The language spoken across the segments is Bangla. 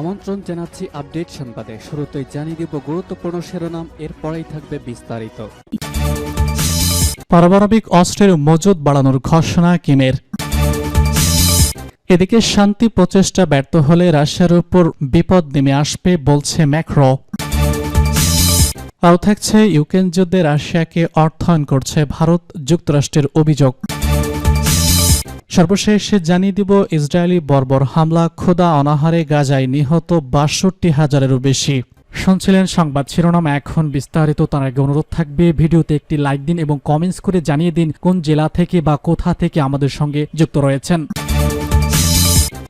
আমন্ত্রণ জানাচ্ছি আপডেট সংবাদে। শুরুতেই জানিয়ে দিব গুরুত্বপূর্ণ শিরোনাম, এরপরেই থাকবে বিস্তারিত। পারমাণবিক অস্ত্রের মজুদ বাড়ানোর ঘোষণা কিমের। এদিকে শান্তি প্রচেষ্টা ব্যর্থ হলে রাশিয়ার উপর বিপদ নেমে আসবে বলছে ম্যাক্রো। আরও থাকছে ইউক্রেন যুদ্ধে রাশিয়াকে অর্থায়ন করছে ভারত, যুক্তরাষ্ট্রের অভিযোগ। সর্বশেষ জানিয়ে দিব, ইসরায়েলি বর্বর হামলা ক্ষুদা অনাহারে গাজায় নিহত বাষট্টি হাজারেরও বেশি। শুনছিলেন সংবাদ শিরোনাম, এখন বিস্তারিত, তার আগে অনুরোধ থাকবে, ভিডিওতে একটি লাইক দিন এবং কমেন্টস করে জানিয়ে দিন কোন জেলা থেকে বা কোথা থেকে আমাদের সঙ্গে যুক্ত রয়েছেন।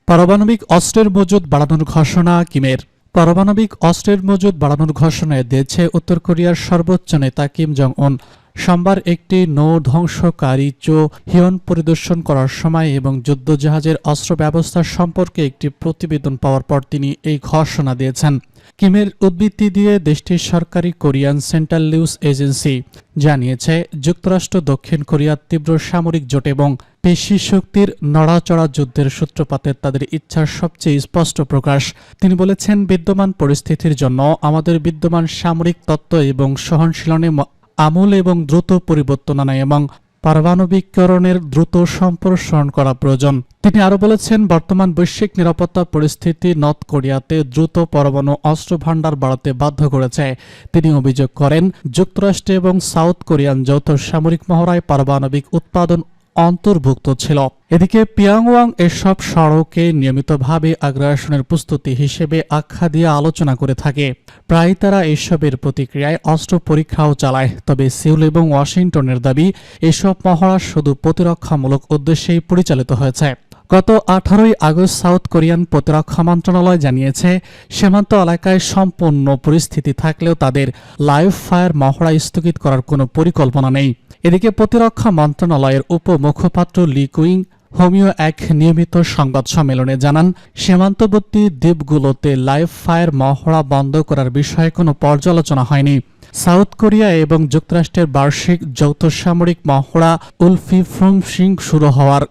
পারমাণবিক অস্ত্রের মজুদ বাড়ানোর ঘোষণা, কিমের। পারমাণবিক অস্ত্রের মজুদ বাড়ানোর ঘোষণায় দিয়েছে উত্তর কোরিয়ার সর্বোচ্চ নেতা কিম জং উন সোমবার একটি নৌ ধ্বংসকারী চো হিয়ন পরিদর্শন করার সময় এবং যুদ্ধজাহাজের অস্ত্র ব্যবস্থা সম্পর্কে একটি প্রতিবেদন পাওয়ার পর তিনি এই ঘোষণা দিয়েছেন। কিমের উদ্বৃত্তি দিয়ে দেশটির সরকারি কোরিয়ান সেন্ট্রাল নিউজ এজেন্সি জানিয়েছে, যুক্তরাষ্ট্র, দক্ষিণ কোরিয়ার তীব্র সামরিক জোট এবং পেশি শক্তির নড়াচড়া যুদ্ধের সূত্রপাতের তাদের ইচ্ছার সবচেয়ে স্পষ্ট প্রকাশ। তিনি বলেছেন, বিদ্যমান পরিস্থিতির জন্য আমাদের বিদ্যমান সামরিক তত্ত্ব এবং সহনশীলনে আমূল এবং দ্রুত পরিবর্তন আনা এবং পারমাণবিকরণের দ্রুত সম্প্রসারণ করা প্রয়োজন। তিনি আরও বলেছেন, বর্তমান বৈশ্বিক নিরাপত্তা পরিস্থিতি নর্থ কোরিয়াতে দ্রুত পরমাণু অস্ত্র ভাণ্ডার বাড়াতে বাধ্য করেছে। তিনি অভিযোগ করেন, যুক্তরাষ্ট্র এবং সাউথ কোরিয়ান যৌথ সামরিক মহড়ায় পারমাণবিক উৎপাদন অন্তর্ভুক্ত ছিল। এদিকে পিয়াংওয়াং এসব সড়কে নিয়মিতভাবে আগ্রাসনের প্রস্তুতি হিসেবে আখ্যা দিয়ে আলোচনা করে থাকে। প্রায় তারা এসবের প্রতিক্রিয়ায় অস্ত্র পরীক্ষাও চালায়, তবে সিউল এবং ওয়াশিংটনের দাবি, এসব মহড়া শুধু প্রতিরক্ষামূলক উদ্দেশ্যেই পরিচালিত হয়েছে। গত আঠারোই আগস্ট সাউথ কোরিয়ান প্রতিরক্ষা মন্ত্রণালয় জানিয়েছে, সীমান্ত এলাকায় সম্পূর্ণ পরিস্থিতি থাকলেও তাদের লাইভ ফায়ার মহড়া স্থগিত করার কোনো পরিকল্পনা নেই। এদিকে প্রতিরক্ষা মন্ত্রণালয়ের উপমুখপাত্র লি কুইং হোমিও এক নিয়মিত সংবাদ সম্মেলনে জানান, সীমান্তবর্তী দ্বীপগুলোতে লাইভ ফায়ার মহড়া বন্ধ করার বিষয়ে কোনো পর্যালোচনা হয়নি। সাউথ কোরিয়া এবং যুক্তরাষ্ট্রের বার্ষিক যৌথ সামরিক মহড়া উলফি ফ্রুমসিং শুরু হওয়ার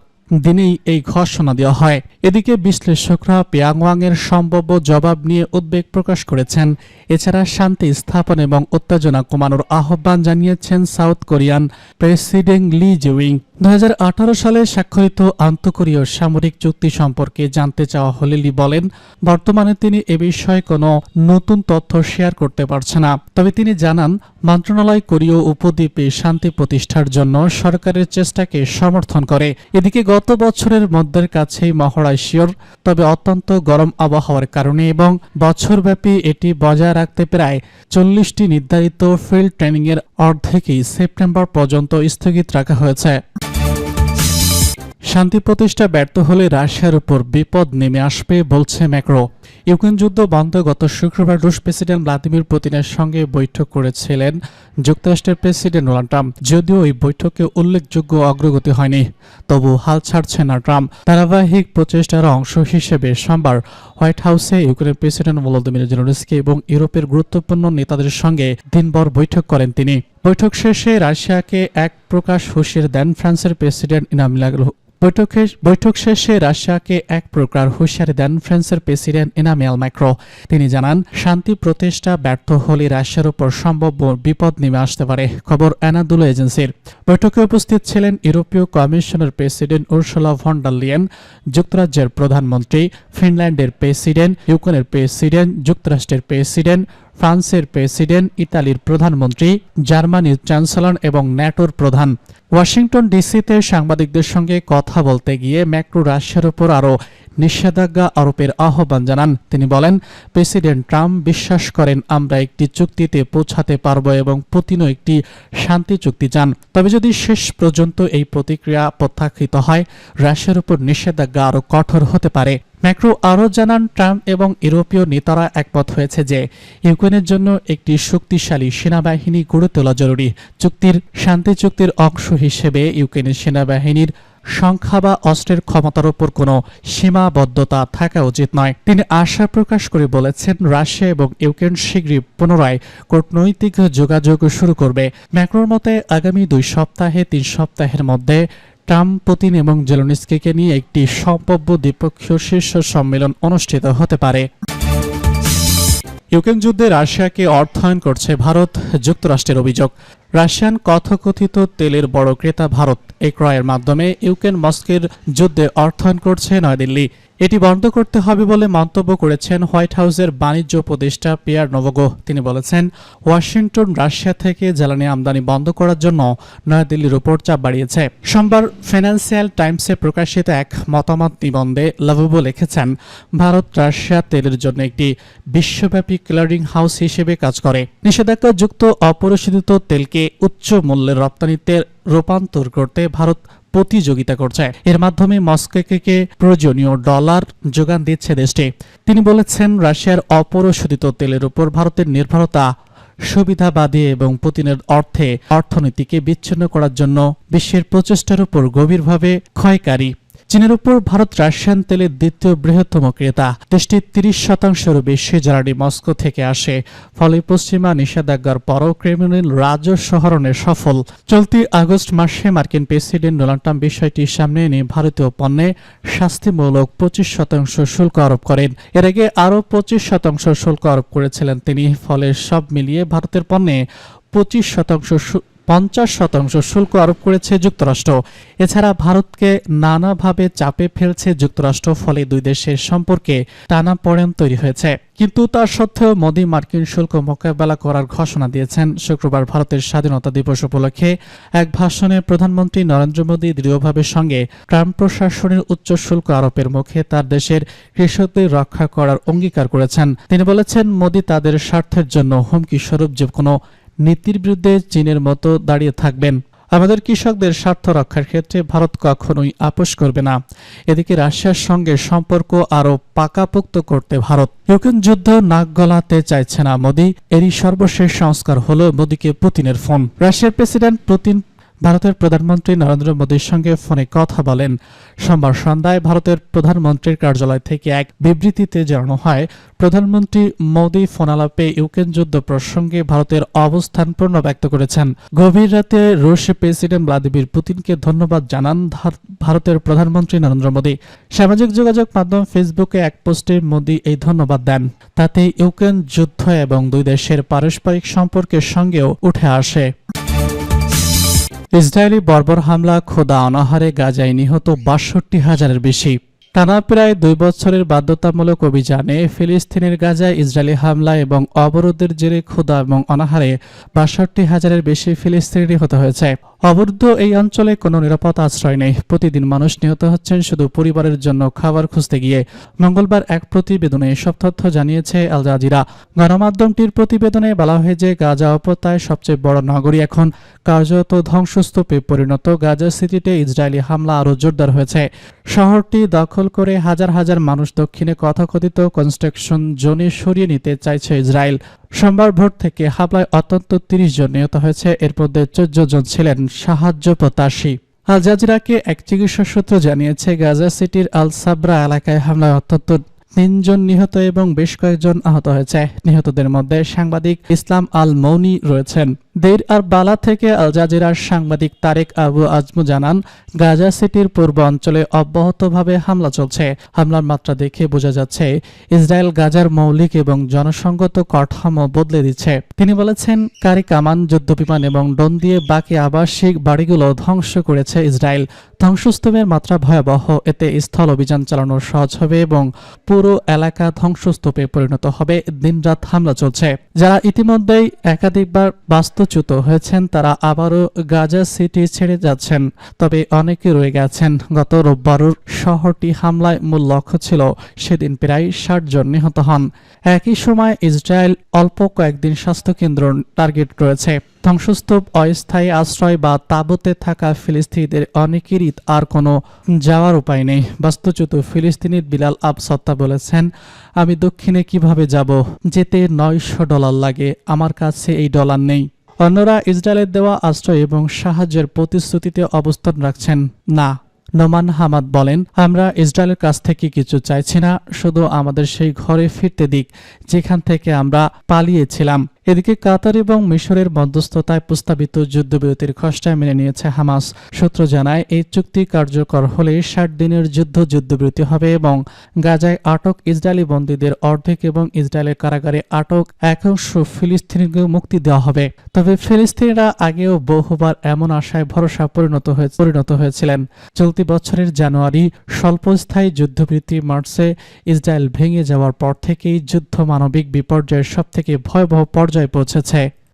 দিনেই এই ঘোষণা দেওয়া হয়। এদিকে বিশ্লেষকরা পিয়াংওয়াং এর সম্ভাব্য জবাব নিয়ে উদ্বেগ প্রকাশ করেছেন। এছাড়া শান্তি স্থাপন এবং উত্তেজনা কমানোর আহ্বান জানিয়েছেন South Korean president Lee Jaemyung দু সালে স্বাক্ষরিত আন্তঃকোরীয় সামরিক চুক্তি সম্পর্কে জানতে চাওয়া হলে লি বলেন, বর্তমানে তিনি এ বিষয়ে কোনো নতুন তথ্য শেয়ার করতে পারছে না। তবে তিনি জানান, মন্ত্রণালয় কোরীয় উপদ্বীপে শান্তি প্রতিষ্ঠার জন্য সরকারের চেষ্টাকে সমর্থন করে। এদিকে গত বছরের মধ্যের কাছেই মহড়া শিওর, তবে অত্যন্ত গরম আবহাওয়ার কারণে এবং বছরব্যাপী এটি বজায় রাখতে প্রায় চল্লিশটি নির্ধারিত ফিল্ড ট্রেনিংয়ের অর্ধেকই সেপ্টেম্বর পর্যন্ত স্থগিত রাখা হয়েছে। শান্তি প্রতিষ্ঠা ব্যর্থ হলে রাশিয়ার উপর বিপদ নেমে আসবে বলছে ম্যাক্রো। ইউক্রেন যুদ্ধ বন্ধ গত শুক্রবার রুশ প্রেসিডেন্ট ভ্লাদিমির পুতিনের সঙ্গে বৈঠক করেছিলেন যুক্তরাষ্ট্রের প্রেসিডেন্ট ডোনাল্ড ট্রাম্প। যদিও এই বৈঠকে উল্লেখযোগ্য অগ্রগতি হয়নি, তবু হাল ছাড়ছে না ট্রাম্প। ধারাবাহিক প্রচেষ্টার অংশ হিসেবে সোমবার হোয়াইট হাউসে ইউক্রেনের প্রেসিডেন্ট ভলোদিমির জেলেনস্কি এবং ইউরোপের গুরুত্বপূর্ণ নেতাদের সঙ্গে দিনভর বৈঠক করেন তিনি। বৈঠক শেষে রাশিয়াকে এক প্রকাশ হুঁশিয়ার দেন ফ্রান্সের প্রেসিডেন্ট ইনামিলা বৈঠকে শেষে রাশিয়াকে এক প্রকার হুঁশিয়ারি দেন ফ্রান্সের প্রেসিডেন্ট ইনামিয়াল ম্যাক্রো তিনি জানান, শান্তি প্রতিষ্ঠা ব্যর্থ হলে রাশিয়ার উপর সম্ভাব্য বিপদ নেমে আসতে পারে, খবর অ্যানাদুলো এজেন্সির। বৈঠকে উপস্থিত ছিলেন ইউরোপীয় কমিশনের president Ursula von der Leyen, যুক্তরাজ্যের প্রধানমন্ত্রী, ফিনল্যান্ডের প্রেসিডেন্ট, ইউক্রেনের প্রেসিডেন্ট, যুক্তরাষ্ট্রের প্রেসিডেন্ট ফ্রান্সের প্রেসিডেন্ট, ইতালির প্রধানমন্ত্রী, জার্মানির চ্যান্সেলর এবং ন্যাটোর প্রধান। ওয়াশিংটন ডিসিতে সাংবাদিকদের সঙ্গে কথা বলতে গিয়ে ম্যাক্রো রাশিয়ার উপর আরও নিষেধাজ্ঞা আরোপের আহ্বান জানান। তিনি বলেন, প্রেসিডেন্ট ট্রাম্প বিশ্বাস করেন আমরা একটি চুক্তিতে পৌঁছাতে পারব এবং পুতিনও একটি শান্তি চুক্তি চান। তবে যদি শেষ পর্যন্ত এই প্রতিক্রিয়া প্রত্যাখ্যিত হয়, রাশিয়ার উপর নিষেধাজ্ঞা আরও কঠোর হতে পারে। ম্যাক্রো আরও জানান, ট্রাম্প এবং ইউরোপীয় নেতারা একমত হয়েছে যে ইউক্রেনের জন্য একটি শক্তিশালী সেনাবাহিনী গড়ে তোলা জরুরি। চুক্তির শান্তি চুক্তির অংশ হিসেবে ইউক্রেনের সেনাবাহিনীর সংখ্যা বা অস্ত্রের ক্ষমতার উপর কোনো সীমাবদ্ধতা থাকা উচিত নয়। তিনি আশা প্রকাশ করে বলেছেন, রাশিয়া এবং ইউক্রেন শীঘ্রই পুনরায় কূটনৈতিক যোগাযোগ শুরু করবে। ম্যাক্রোর মতে, আগামী দুই সপ্তাহে, তিন সপ্তাহের মধ্যে ট্রাম্প পুতিন এবং জেলোনিস্কিকে নিয়ে একটি সম্ভাব্য দ্বিপক্ষীয় শীর্ষ সম্মেলন অনুষ্ঠিত হতে পারে। ইউক্রেন যুদ্ধে রাশিয়াকে অর্থায়ন করছে ভারত, যুক্তরাষ্ট্রের অভিযোগ। রাশিয়ান কথকথিত তেলের বড় ক্রেতা ভারত। এই ক্রয়ের মাধ্যমে ইউক্রেন মস্কের যুদ্ধে অর্থায়ন করছে নয়াদিল্লি। এটি বন্ধ করতে হবে বলে মন্তব্য করেছেন হোয়াইট হাউসের বাণিজ্য উপদেষ্টা পিয়ার নবগো তিনি বলেছেন, ওয়াশিংটন, রাশিয়া থেকে জ্বালানি আমদানি বন্ধ করার জন্য নয়াদিল্লির উপর চাপ বাড়িয়েছে। সোমবার ফিনান্সিয়াল টাইমসে প্রকাশিত এক মতামত নিবন্ধে লাভুবো লিখেছেন, ভারত, রাশিয়া তেলের জন্য একটি বিশ্বব্যাপী ক্লিয়ারিং হাউস হিসেবে কাজ করে। নিষেধাজ্ঞা যুক্ত অপরিশোধিত তেলকে উচ্চ মূল্যের রপ্তানিতে রূপান্তর করতে ভারত প্রতিযোগিতা করছে। এর মাধ্যমে মস্কোকে প্রয়োজনীয় ডলার যোগান দিচ্ছে দেশটি। তিনি বলেছেন, রাশিয়ার অপরিশোধিত তেলের উপর ভারতের নির্ভরতা সুবিধাবাদী এবং পুতিনের অর্থে অর্থনীতিকে বিচ্ছিন্ন করার জন্য বিশ্বের প্রচেষ্টার উপর গভীরভাবে ক্ষয়কারী। চীনের উপর ভারত রাশিয়ান তেলের দ্বিতীয় বৃহত্তম ক্রেতা। দেশটির তিরিশ শতাংশেরও বেশি জ্বালানি মস্কো থেকে আসে। ফলে পশ্চিমা নিষেধাজ্ঞার পরও ক্রিমিনাল রাজস্ব হরণে সফল। চলতি আগস্ট মাসে মার্কিন প্রেসিডেন্ট ডোনাল্ড ট্রাম্প বিষয়টি সামনে এনে ভারতীয় পণ্যে শাস্তিমূলক পঁচিশ শতাংশ শুল্ক আরোপ করেন। এর আগে আরও পঁচিশ শতাংশ শুল্ক আরোপ করেছিলেন তিনি। ফলে সব মিলিয়ে ভারতের পণ্যে পঁচিশ শতাংশ পঞ্চাশ শতাংশ শুল্ক আরোপ করেছে যুক্তরাষ্ট্র। এছাড়া ভারতকে নানাভাবে চাপে ফেলছে যুক্তরাষ্ট্র, ফলে দুই দেশের সম্পর্কে টানাপোড়েন তৈরি হয়েছে। কিন্তু তার সত্ত্বেও মোদী মার্কিন শুল্ক মোকাবেলা করার ঘোষণা দিয়েছেন। শুক্রবার ভারতের স্বাধীনতা দিবস উপলক্ষে এক ভাষণে প্রধানমন্ত্রী নরেন্দ্র মোদী দৃঢ়ভাবে সঙ্গে ট্রাম্প প্রশাসনের উচ্চ শুল্ক আরোপের মুখে তার দেশের কৃষকদের রক্ষা করার অঙ্গীকার করেছেন। তিনি বলেছেন, মোদী তাদের স্বার্থের জন্য হুমকি স্বরূপ যে কোনো নীতির বিরুদ্ধে চীনের মতো দাঁড়িয়ে থাকবেন। আমাদের কৃষকদের স্বার্থ রক্ষার ক্ষেত্রে ভারত কখনোই আপোষ করবে না। এদিকে রাশিয়ার সঙ্গে সম্পর্ক আরও পাকাপোক্ত করতে ভারত। ইউক্রেন যুদ্ধ নাক গলাতে চাইছে না মোদি। এরই সর্বশেষ সংস্কার হল মোদীকে পুতিনের ফোন। রাশিয়ার প্রেসিডেন্ট পুতিন ভারতের প্রধানমন্ত্রী নরেন্দ্র মোদীর সঙ্গে ফোনে কথা বলেন। সোমবার সন্ধ্যায় ভারতের প্রধানমন্ত্রীর কার্যালয় থেকে এক বিবৃতিতে জানানো হয়, প্রধানমন্ত্রী মোদী ফোনালাপে ইউক্রেন যুদ্ধ প্রসঙ্গে ভারতের অবস্থান পূর্ণ ব্যক্ত করেছেন। গভীর রাতে রুশ প্রেসিডেন্ট ভ্লাদিমির পুতিনকে ধন্যবাদ জানান ভারতের প্রধানমন্ত্রী নরেন্দ্র মোদী। সামাজিক যোগাযোগ মাধ্যম ফেসবুকে এক পোস্টে মোদী এই ধন্যবাদ দেন। তাতে ইউক্রেন যুদ্ধ এবং দুই দেশের পারস্পরিক সম্পর্কের সঙ্গেও উঠে আসে। ইসরায়েলি বর্বর হামলা খোদা অনাহারে গাজায় নিহত বাষট্টি হাজারের বেশি। টানা প্রায় দুই বছরের বাধ্যতামূলক অভিযানে ফিলিস্তিনের গাজায় ইসরায়েলি হামলা এবং অবরোধের জেরে ক্ষুধা এবং অনাহারে বাষট্টি হাজারের বেশি ফিলিস্তিনি নিহত হয়েছে। অবরুদ্ধ এই অঞ্চলে কোনো নিরাপদ আশ্রয় নেই। প্রতিদিন মানুষ নিহত হচ্ছেন শুধু পরিবারের জন্য খাবার খুঁজতে গিয়ে। মঙ্গলবার এক প্রতিবেদনে এসব তথ্য জানিয়েছে আল জাজিরা। গণমাধ্যমটির প্রতিবেদনে বলা হয় যে গাজা উপত্যয় সবচেয়ে বড় নগরী এখন। কার্যত ধ্বংসস্তূপে পরিণত গাজা সিটিতে ইসরায়েলি হামলা আরও জোরদার হয়েছে। শহরটি দখল করে হাজার হাজার মানুষ দক্ষিণে তথাকথিত কনস্ট্রাকশন জোনে সরিয়ে নিতে চাইছে ইসরায়েল। সোমবার ভোর থেকে হামলায় অত্যন্ত তিরিশ জন নিহত হয়েছে। এর মধ্যে চোদ্দ জন ছিলেন সাহায্য প্রত্যাশী। আল জাজিরাকে এক চিকিৎসা সূত্র জানিয়েছে, গাজা সিটির আল সাবরা এলাকায় হামলায় অত্যন্ত তিনজন নিহত এবং বেশ কয়েকজন আহত হয়েছে। নিহতদের মধ্যে সাংবাদিক ইসলাম আল মৌনি রয়েছেন। দের আর বালা থেকে আল জাজিরার সাংবাদিক তারেক আবু আজমু জানান, গাজা সিটির পূর্ব অঞ্চলে অব্যাহতভাবে হামলা চলছে। হামলার মাত্রা দেখে বোঝা যাচ্ছে, ইসরায়েল গাজার মৌলিক এবং জনসংগত কাঠামো বদলে দিচ্ছে। তিনি বলেছেন, কারি কামান, যুদ্ধবিমান এবং ডোন দিয়ে বাকি আবাসিক বাড়িগুলো ধ্বংস করেছে ইসরায়েল। ধ্বংসস্তূপের মাত্রা ভয়াবহ, এতে স্থল অভিযান চালানো সহজ হবে এবং পুরো এলাকা ধ্বংসস্তূপে পরিণত হবে। দিনরাত হামলা চলছে। যারা ইতিমধ্যেই একাধিকবার বাস্তুচ্যুত হয়েছেন, তারা আবারও গাজা সিটি ছেড়ে যাচ্ছেন। তবে অনেকে রয়ে গেছেন। গত রোববারও শহরটি হামলায় মূল লক্ষ্য ছিল সেদিন প্রায় ষাট জন নিহত হন। একই সময় ইসরায়েল অল্প কয়েকদিন স্বাস্থ্যকেন্দ্র টার্গেট রয়েছে ধ্বংসস্তূপ, অস্থায়ী আশ্রয় বা তাঁবুতে থাকা ফিলিস্তিনিদের অনেকেরই আর কোনো যাওয়ার উপায় নেই। বাস্তুচ্যুত ফিলিস্তিনির বিলাল আব সত্তা বলেছেন, আমি দক্ষিণে কীভাবে যাব? যেতে নয়শো ডলার লাগে। আমার কাছে এই ডলার নেই। অন্যরা ইসরায়েলের দেওয়া আশ্রয় এবং সাহায্যের প্রতিশ্রুতিতে অবস্থান রাখছেন। না, নোমান হামাদ বলেন, আমরা ইসরায়েলের কাছ থেকে কিছু চাইছি না, শুধু আমাদের সেই ঘরে ফিরতে দিক, যেখান থেকে আমরা পালিয়েছিলাম। এদিকে কাতার এবং মিশরের মধ্যস্থতায় প্রস্তাবিত যুদ্ধবিরতির খসড়া মেনে নিয়েছে হামাস। সূত্র জানায়, এই চুক্তি কার্যকর হলে ষাট দিনের যুদ্ধ যুদ্ধবিরতি হবে এবং গাজায় আটক ইসরায়েলি বন্দীদের অর্ধেক এবং ইসরায়েলের কারাগারে আটক একাংশ ফিলিস্তিনিকে মুক্তি দেওয়া হবে। তবে ফিলিস্তিনিরা আগেও বহুবার এমন আশায় ভরসা পরিণত হয়ে, পরিণত হয়েছিলেন। চলতি বছরের জানুয়ারি স্বল্পস্থায়ী যুদ্ধবিরতি মার্চে ইসরায়েল ভেঙে যাওয়ার পর থেকেই যুদ্ধ মানবিক বিপর্যয়ের সবথেকে ভয়াবহ পর্যায়ে 再播出册。